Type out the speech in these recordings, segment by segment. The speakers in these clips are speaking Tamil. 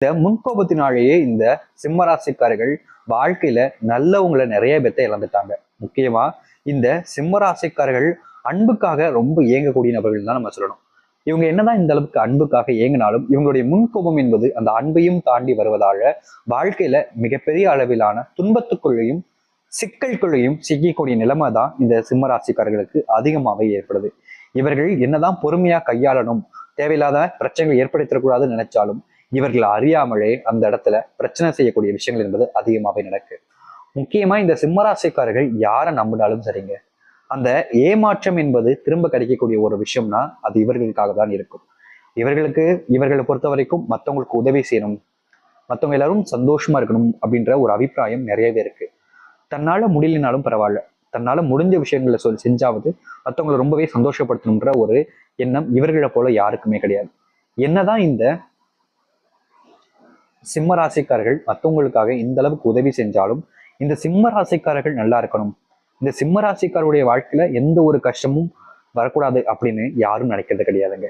இந்த முன்கோபத்தினாலேயே இந்த சிம்மராசிக்காரர்கள் வாழ்க்கையில நல்லவங்களை நிறைய பேர்த்த இழந்துட்டாங்க. முக்கியமா இந்த சிம்மராசிக்காரர்கள் அன்புக்காக ரொம்ப இயங்கக்கூடிய நபர்கள் தான் நம்ம சொல்லணும். இவங்க என்னதான் இந்த அளவுக்கு அன்புக்காக இயங்கினாலும் இவங்களுடைய முன்கோபம் என்பது அந்த அன்பையும் தாண்டி வருவதால வாழ்க்கையில மிகப்பெரிய அளவிலான துன்பத்துக்குள்ளேயும் சிக்கல்குள்ளேயும் சிக்கக்கூடிய நிலைமை தான் இந்த சிம்மராசிக்காரர்களுக்கு அதிகமாகவே ஏற்படுது. இவர்கள் என்னதான் பொறுமையா கையாளணும் தேவையில்லாத பிரச்சனைகள் ஏற்படுத்தக்கூடாதுன்னு நினைச்சாலும் இவர்கள் அறியாமலே அந்த இடத்துல பிரச்சனை செய்யக்கூடிய விஷயங்கள் என்பது அதிகமாகவே நடக்கு. முக்கியமா இந்த சிம்மராசிக்காரர்கள் யாரை நம்பினாலும் சரிங்க. அந்த ஏமாற்றம் என்பது திரும்ப கிடைக்கக்கூடிய ஒரு விஷயம்னா அது இவர்களுக்காக தான் இருக்கும். இவர்களுக்கு இவர்களை பொறுத்த வரைக்கும் மற்றவங்களுக்கு உதவி செய்யணும் மற்றவங்க எல்லாரும் சந்தோஷமா இருக்கணும் அப்படின்ற ஒரு அபிப்பிராயம் நிறையவே இருக்கு. தன்னால முடியலனாலும் பரவாயில்ல. தன்னால முடிஞ்ச விஷயங்களை சொல்லி செஞ்சாவது மற்றவங்களை ரொம்பவே சந்தோஷப்படுத்தணுன்ற ஒரு எண்ணம் இவர்களை போல யாருக்குமே கிடையாது. என்னதான் இந்த சிம்ம ராசிக்காரர்கள் மற்றவங்களுக்காக இந்த அளவுக்கு உதவி செஞ்சாலும் இந்த சிம்ம ராசிக்காரர்கள் நல்லா இருக்கணும். இந்த சிம்ம ராசிக்காரருடைய வாழ்க்கையில எந்த ஒரு கஷ்டமும் வரக்கூடாது அப்படின்னு யாரும் நினைக்கிறது கிடையாதுங்க.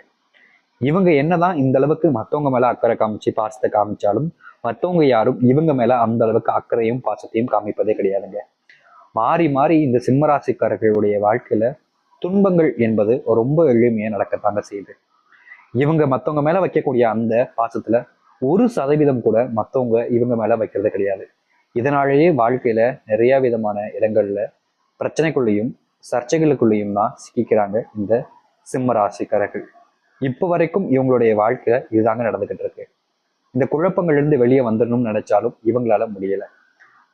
இவங்க என்னதான் இந்த அளவுக்கு மற்றவங்க மேல அக்கறை காமிச்சு பாசத்தை காமிச்சாலும் மற்றவங்க யாரும் இவங்க மேல அந்த அளவுக்கு அக்கறையும் பாசத்தையும் காமிப்பதே கிடையாதுங்க. மாறி மாறி இந்த சிம்மராசிக்காரர்களுடைய வாழ்க்கையில துன்பங்கள் என்பது ரொம்ப எளிமையா நடக்கத்தாங்க செய்யுது. இவங்க மற்றவங்க மேல வைக்கக்கூடிய அந்த பாசத்துல ஒரு சதவீதம் கூட மற்றவங்க இவங்க மேல வைக்கிறது கிடையாது. இதனாலேயே வாழ்க்கையில நிறைய விதமான இடங்கள்ல பிரச்சனைக்குள்ளேயும் சர்ச்சைகளுக்குள்ளேயும் தான் சிக்கிக்கிறாங்க இந்த சிம்ம ராசிக்காரர்கள். இப்போ வரைக்கும் இவங்களுடைய வாழ்க்கையில் இதுதாங்க நடந்துகிட்டு இருக்கு. இந்த குழப்பங்கள்ல இருந்து வெளியே வந்துடணும்னு நினைச்சாலும் இவங்களால முடியல.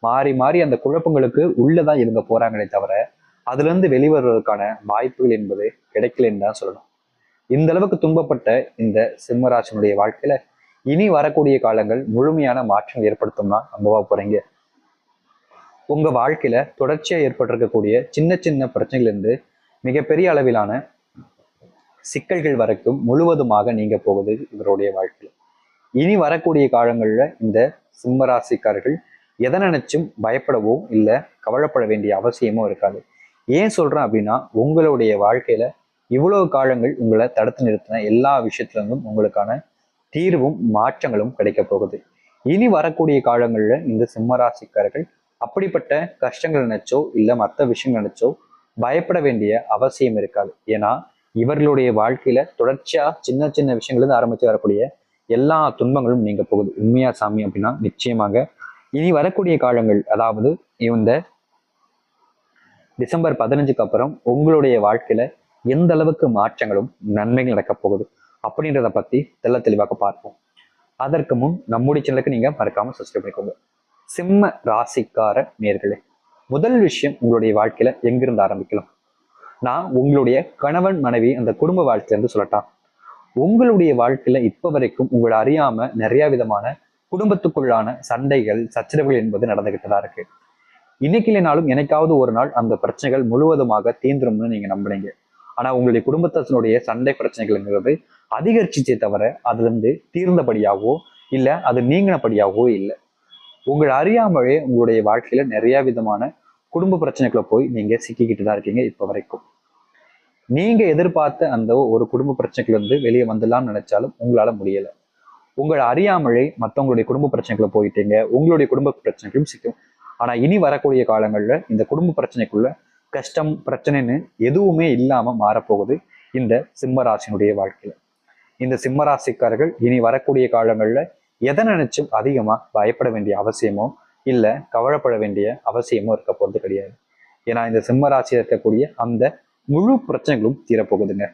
மாறி மாறி அந்த குழப்பங்களுக்கு உள்ளதான் இவங்க போறாங்களே தவிர அதுலேருந்து வெளிவருவதற்கான வாய்ப்புகள் என்பது கிடைக்கலன்னு தான் சொல்லணும். இந்த அளவுக்கு துன்பப்பட்ட இந்த சிம்மராசனுடைய வாழ்க்கையில இனி வரக்கூடிய காலங்கள் முழுமையான மாற்றம் ஏற்படுத்தும்னா நம்பவா போறீங்க. உங்க வாழ்க்கையில தொடர்ச்சியா ஏற்பட்டிருக்கக்கூடிய சின்ன சின்ன பிரச்சனைகள் இருந்து மிகப்பெரிய அளவிலான சிக்கல்கள் வரைக்கும் முழுவதுமாக நீங்க போகுது இவருடைய வாழ்க்கையில. இனி வரக்கூடிய காலங்களில் இந்த சிம்மராசிக்காரர்கள் எதை நினைச்சும் பயப்படவோ இல்லை கவலைப்பட வேண்டிய அவசியமோ இருக்காது. ஏன் சொல்றேன் அப்படின்னா உங்களுடைய வாழ்க்கையில இவ்வளவு காலங்கள் உங்களை தடுத்து நிறுத்தின எல்லா விஷயத்துல இருந்தும் உங்களுக்கான தீர்வும் மாற்றங்களும் கிடைக்க போகுது. இனி வரக்கூடிய காலங்கள்ல இந்த சிம்மராசிக்காரர்கள் அப்படிப்பட்ட கஷ்டங்கள் நினைச்சோ இல்ல மற்ற விஷயங்கள் நினைச்சோ பயப்பட வேண்டிய அவசியம் இருக்காது. ஏன்னா இவர்களுடைய வாழ்க்கையில தொடர்ச்சியா சின்ன சின்ன விஷயங்கள்லேருந்து ஆரம்பிச்சு வரக்கூடிய எல்லா துன்பங்களும் நீங்க போகுது. உண்மையா சாமி அப்படின்னா நிச்சயமாக இனி வரக்கூடிய காலங்கள் அதாவது இந்த டிசம்பர் பதினஞ்சுக்கு அப்புறம் உங்களுடைய வாழ்க்கையில எந்த அளவுக்கு மாற்றங்களும் நன்மைகள் நடக்க போகுது. அப்படின்றத பத்தி தெள்ள தெளிவாக பார்ப்போம். அதற்கு முன் நம்முடைய சேனலுக்கு நீங்க மறக்காம சப்ஸ்கிரைப் பண்ணிக்கோங்க. சிம்ம ராசிக்கார நேர்களே முதல் விஷயம் உங்களுடைய வாழ்க்கையில எங்கிருந்து ஆரம்பிக்கலாம்? நான் உங்களுடைய கணவன் மனைவி அந்த குடும்ப வாழ்க்கையிலிருந்து சொல்லட்டான் உங்களுடைய வாழ்க்கையில இப்ப வரைக்கும் உங்களை அறியாம நிறைய விதமான குடும்பத்துக்குள்ளான சண்டைகள் சச்சரவுகள் என்பது நடந்துகிட்டு தான் இருக்கு. இன்னைக்கு இல்லைனாலும் எனக்காவது ஒரு நாள் அந்த பிரச்சனைகள் முழுவதுமாக தீந்துரும்னு நீங்க நம்புனீங்க. ஆனா உங்களுடைய குடும்பத்தினுடைய சண்டை பிரச்சனைகள்ங்கிறது அதிகரிச்சிச்சே தவிர அதுலேருந்து தீர்ந்தபடியாகவோ இல்ல அது நீங்கினபடியாகவோ இல்லை. உங்களை அறியாமலே உங்களுடைய வாழ்க்கையில நிறைய விதமான குடும்ப பிரச்சனைகளை போய் நீங்க சிக்கிக்கிட்டு தான் இருக்கீங்க இப்ப வரைக்கும். நீங்க எதிர்பார்த்த அந்த ஒரு குடும்ப பிரச்சனைகள்லேருந்து இருந்து வெளியே வந்துடலாம்னு நினைச்சாலும் உங்களால முடியலை. உங்களை அறியாமலே மற்றவங்களுடைய குடும்ப பிரச்சனைகளை போயிட்டீங்க உங்களுடைய குடும்ப பிரச்சனைகளும் சிக்கும். ஆனா இனி வரக்கூடிய காலங்கள்ல இந்த குடும்ப பிரச்சனைக்குள்ள கஷ்டம் பிரச்சனைன்னு எதுவுமே இல்லாம மாறப்போகுது இந்த சிம்மராசினுடைய வாழ்க்கையில. இந்த சிம்மராசிக்காரர்கள் இனி வரக்கூடிய காலங்களில் எதை நினைச்சும் அதிகமா பயப்பட வேண்டிய அவசியமோ இல்லை கவலைப்பட வேண்டிய அவசியமோ இருக்க போகிறது கிடையாது. ஏன்னா இந்த சிம்மராசியில் இருக்கக்கூடிய அந்த முழு பிரச்சனைகளும் தீரப்போகுதுங்க.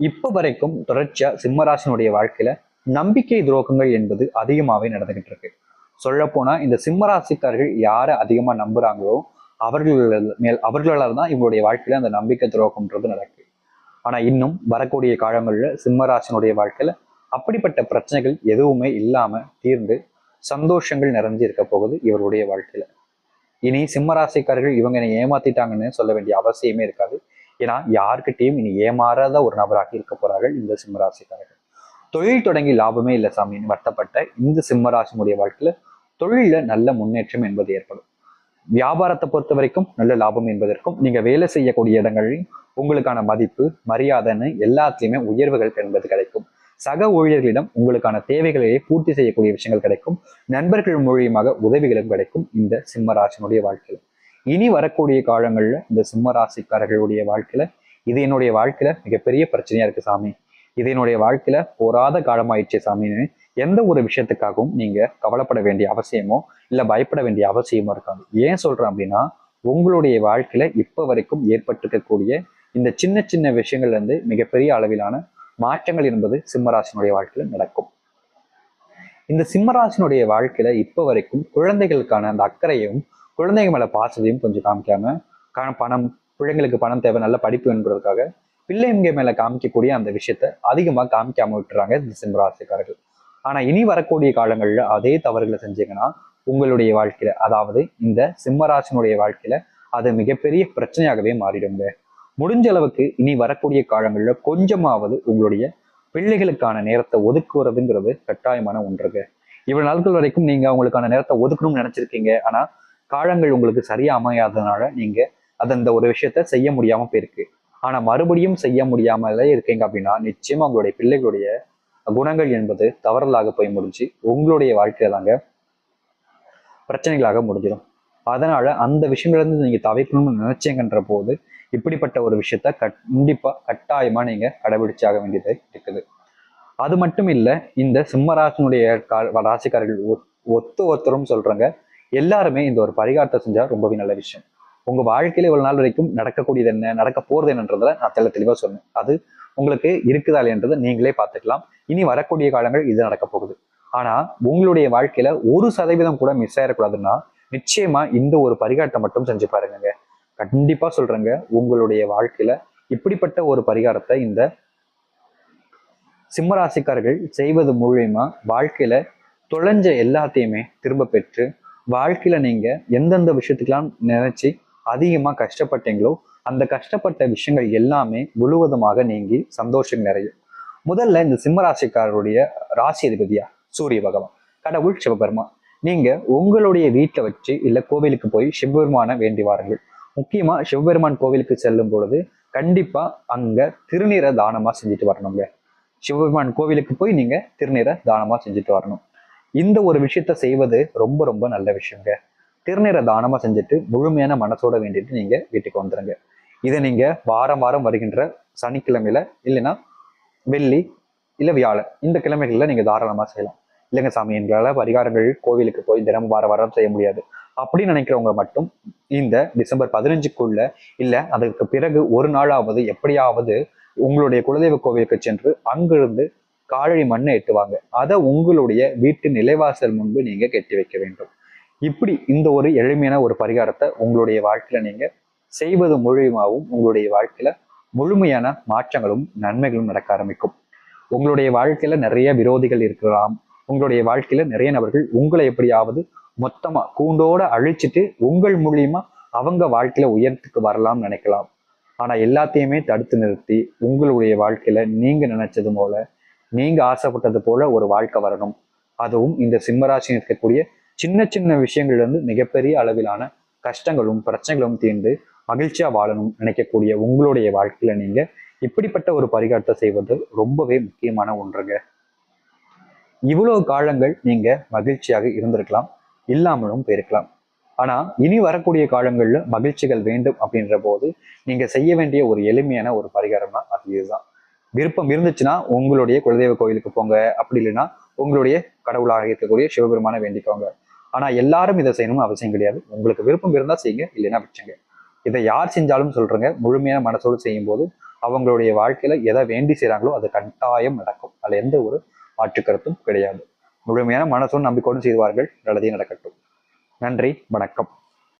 இப்போ வரைக்கும் தொடர்ச்சியா சிம்மராசினுடைய வாழ்க்கையில நம்பிக்கை துரோகங்கள் என்பது அதிகமாவே நடந்துகிட்டு இருக்கு. சொல்லப்போனால் இந்த சிம்மராசிக்காரர்கள் யாரை அதிகமா நம்புறாங்களோ அவர்கள் மேல் அவர்களால் தான் இவங்களுடைய வாழ்க்கையில அந்த நம்பிக்கை துரோகம்ன்றது நடக்கு ஆனா இன்னும் வரக்கூடிய காலங்கள்ல சிம்மராசனுடைய வாழ்க்கையில அப்படிப்பட்ட பிரச்சனைகள் எதுவுமே இல்லாம தீர்ந்து சந்தோஷங்கள் நிறைஞ்சு இருக்க போகுது இவருடைய வாழ்க்கையில. இனி சிம்மராசிக்காரர்கள் இவங்க என்னை ஏமாத்திட்டாங்கன்னு சொல்ல வேண்டிய அவசியமே இருக்காது. ஏன்னா யாருக்கிட்டையும் இனி ஏமாறாத ஒரு நபராக இருக்க போறார்கள் இந்த சிம்மராசிக்காரர்கள். தொழில் தொடங்கி லாபமே இல்லை சாமின்னு வருத்தப்பட்ட இந்த சிம்மராசினுடைய வாழ்க்கையில தொழில நல்ல முன்னேற்றம் என்பது ஏற்படும். வியாபாரத்தை பொறுத்த வரைக்கும் நல்ல லாபம் என்பதற்கும் நீங்க வேலை செய்யக்கூடிய இடங்களில் உங்களுக்கான மதிப்பு மரியாதைன்னு எல்லாத்துலயுமே உயர்வுகள் என்பது கிடைக்கும். சக ஊழியர்களிடம் உங்களுக்கான தேவைகளையே பூர்த்தி செய்யக்கூடிய விஷயங்கள் கிடைக்கும். நண்பர்கள் மூலியமாக உதவிகளும் கிடைக்கும் இந்த சிம்மராசினுடைய வாழ்க்கையில். இனி வரக்கூடிய காலங்கள்ல இந்த சிம்மராசிக்காரர்களுடைய வாழ்க்கையில இது என்னுடைய வாழ்க்கையில மிகப்பெரிய பிரச்சனையா இருக்கு சாமி. இது என்னுடைய வாழ்க்கையில போராத காலமாயிடுச்சு சாமின்னு எந்த ஒரு விஷயத்துக்காகவும் நீங்க கவலைப்பட வேண்டிய அவசியமோ இல்ல பயப்பட வேண்டிய அவசியமோ இருக்காது. ஏன் சொல்றேன் அப்படின்னா உங்களுடைய வாழ்க்கையில இப்ப வரைக்கும் ஏற்பட்டிருக்கக்கூடிய இந்த சின்ன சின்ன விஷயங்கள்ல இருந்து மிகப்பெரிய அளவிலான மாற்றங்கள் என்பது சிம்மராசினுடைய வாழ்க்கையில நடக்கும். இந்த சிம்மராசினுடைய வாழ்க்கையில இப்ப வரைக்கும் குழந்தைகளுக்கான அந்த அக்கறையும் குழந்தைங்க மேல பாசத்தையும் கொஞ்சம் காமிக்காம க- பணம் பிள்ளைங்களுக்கு பணம் தேவை நல்ல படிப்பு என்பதற்காக பிள்ளைங்க மேல காமிக்கக்கூடிய அந்த விஷயத்த அதிகமா காமிக்காம விட்டுறாங்க இந்த சிம்மராசிக்காரர்கள். ஆனா இனி வரக்கூடிய காலங்கள்ல அதே தவறுகளை செஞ்சீங்கன்னா உங்களுடைய வாழ்க்கையில அதாவது இந்த சிம்மராசனுடைய வாழ்க்கையில அது மிகப்பெரிய பிரச்சனையாகவே மாறிடுங்க. முடிஞ்ச அளவுக்கு இனி வரக்கூடிய காலங்கள்ல கொஞ்சமாவது உங்களுடைய பிள்ளைகளுக்கான நேரத்தை ஒதுக்குறதுங்கிறது கட்டாயமான ஒன்றுங்க. இவ்வளவு நாட்கள் வரைக்கும் நீங்க அவங்களுக்கான நேரத்தை ஒதுக்கணும்னு நினைச்சிருக்கீங்க. ஆனா காலங்கள் உங்களுக்கு சரியா அமையாததுனால நீங்க அது அந்த ஒரு விஷயத்த செய்ய முடியாம போயிருக்கு. ஆனா மறுபடியும் செய்ய முடியாமலே இருக்கீங்க அப்படின்னா நிச்சயமா உங்களுடைய பிள்ளைகளுடைய குணங்கள் என்பது தவறலாக போய் முடிஞ்சு உங்களுடைய வாழ்க்கையில தாங்க பிரச்சனைகளாக முடிஞ்சிடும். அதனால அந்த விஷயங்கள்ல இருந்து நீங்க தவிர்க்கணும்னு நினைச்சீங்கன்ற போது இப்படிப்பட்ட ஒரு விஷயத்த கண்டிப்பா கட்டாயமா நீங்க கடைபிடிச்சாக வேண்டியது இருக்குது. அது மட்டும் இல்ல இந்த சிம்மராசனுடைய ராசிக்காரர்கள் ஒத்து ஒருத்தரும் சொல்றாங்க எல்லாருமே இந்த ஒரு பரிகாரத்தை செஞ்சா ரொம்பவே நல்ல விஷயம். உங்க வாழ்க்கையில இவ்வளவு நாள் வரைக்கும் நடக்கக்கூடியது என்ன நடக்க போறது என்னன்றதுல நான் தெள்ள தெளிவா சொன்னேன். அது உங்களுக்கு இருக்குதா இல்லைன்றதை நீங்களே பார்த்துக்கலாம். இனி வரக்கூடிய காலங்கள் இது நடக்க போகுது. ஆனா உங்களுடைய வாழ்க்கையில ஒரு சதவீதம் கூட மிஸ் ஆயிடக்கூடாதுன்னா நிச்சயமா இந்த ஒரு பரிகாரத்தை மட்டும் செஞ்சு பாருங்க கண்டிப்பா சொல்றேங்க உங்களுடைய வாழ்க்கையில இப்படிப்பட்ட ஒரு பரிகாரத்தை இந்த சிம்மராசிக்காரர்கள் செய்வது மூலியமா வாழ்க்கையில தொலைஞ்ச எல்லாத்தையுமே திரும்ப பெற்று வாழ்க்கையில நீங்க எந்தெந்த விஷயத்துக்கெல்லாம் நினைச்சு அதிகமா கஷ்டப்பட்டீங்களோ அந்த கஷ்டப்பட்ட விஷயங்கள் எல்லாமே முழுவதுமாக நீங்கி சந்தோஷம் நிறையும். முதல்ல இந்த சிம்மராசிக்காரருடைய ராசி அதிபதியா? சூரிய பகவான். கடவுள் சிவபெருமான். நீங்க உங்களுடைய வீட்டை வச்சு இல்ல கோவிலுக்கு போய் சிவபெருமானை வேண்டி வாருங்கள். முக்கியமா சிவபெருமான் கோவிலுக்கு செல்லும் பொழுது கண்டிப்பா அங்க திருநீரை தானமா செஞ்சுட்டு வரணுங்க. சிவபெருமான் கோவிலுக்கு போய் நீங்க திருநீரை தானமா செஞ்சுட்டு வரணும். இந்த ஒரு விஷயத்த செய்வது ரொம்ப ரொம்ப நல்ல விஷயங்க. திருநீரை தானமா செஞ்சுட்டு முழுமையான மனசோட வேண்டிட்டு நீங்க வீட்டுக்கு வந்துருங்க. இதை நீங்க வாரம் வாரம் வருகின்ற சனிக்கிழமையில இல்லைன்னா வெள்ளி இல்ல வியாழன் இந்த கிழமைகள்ல நீங்க தாராளமா செய்யலாம். இல்லைங்க சாமி எங்களால பரிகாரங்கள் கோவிலுக்கு போய் தினமும் வார வாரம் செய்ய முடியாது. அப்படின்னு நினைக்கிறவங்க மட்டும் இந்த டிசம்பர் பதினஞ்சுக்குள்ள இல்ல அதுக்கு பிறகு ஒரு நாளாவது எப்படியாவது உங்களுடைய குலதெய்வ கோவிலுக்கு சென்று அங்கிருந்து காலடி மண்ணை எட்டுவாங்க. அதை உங்களுடைய வீட்டு நிலைவாசல் முன்பு நீங்க கெட்டி வைக்க வேண்டும். இப்படி இந்த ஒரு எளிமையான ஒரு பரிகாரத்தை உங்களுடைய வாழ்க்கையில நீங்க செய்வது மூலியமாகவும் உங்களுடைய வாழ்க்கையில முழுமையான மாற்றங்களும் நன்மைகளும் நடக்க ஆரம்பிக்கும். உங்களுடைய வாழ்க்கையில நிறைய விரோதிகள் இருக்கலாம். உங்களுடைய வாழ்க்கையில நிறைய நபர்கள் உங்களை எப்படியாவது மொத்தமா கூண்டோட அழிச்சிட்டு உங்கள் மூலியமா அவங்க வாழ்க்கையில உயரத்துக்கு வரலாம்னு நினைக்கலாம். ஆனா எல்லாத்தையுமே தடுத்து நிறுத்தி உங்களுடைய வாழ்க்கையில நீங்க நினைச்சது போல நீங்க ஆசைப்பட்டது போல ஒரு வாழ்க்கை வரணும். அதுவும் இந்த சிம்மராசின்னு இருக்கக்கூடிய சின்ன சின்ன விஷயங்கள்ல இருந்து மிகப்பெரிய அளவிலான கஷ்டங்களும் பிரச்சனைகளும் தீர்ந்து மகிழ்ச்சியா வாழணும் நினைக்கக்கூடிய உங்களுடைய வாழ்க்கையில நீங்க இப்படிப்பட்ட ஒரு பரிகாரத்தை செய்வது ரொம்பவே முக்கியமான ஒன்றுங்க. இவ்வளவு காலங்கள் நீங்க மகிழ்ச்சியாக இருந்திருக்கலாம் இல்லாமலும் போயிருக்கலாம். ஆனா இனி வரக்கூடிய காலங்கள்ல மகிழ்ச்சிகள் வேண்டும் அப்படின்ற போது நீங்க செய்ய வேண்டிய ஒரு எளிமையான ஒரு பரிகாரம்னா அது இதுதான். விருப்பம் இருந்துச்சுன்னா உங்களுடைய குலதெய்வ கோயிலுக்கு போங்க. அப்படி இல்லைன்னா உங்களுடைய கடவுளாக இருக்கக்கூடிய சிவபெருமான வேண்டிக்கோங்க. ஆனால் எல்லாரும் இதை செய்யணும்னு அவசியம் கிடையாது. உங்களுக்கு விருப்பம் இருந்தால் செய்யுங்க இல்லைன்னா விட்டுங்க இதை யார் செஞ்சாலும் சொல்கிறேங்க முழுமையான மனசோடு செய்யும் போது அவங்களுடைய வாழ்க்கையில் எதை வேண்டி செய்கிறாங்களோ அது கட்டாயம் நடக்கும். அதில் எந்த ஒரு மாற்று கருத்தும் கிடையாது. முழுமையான மனசோடு நம்பிக்கொண்டு செய்வார்கள். நல்லதே நடக்கட்டும். நன்றி வணக்கம்.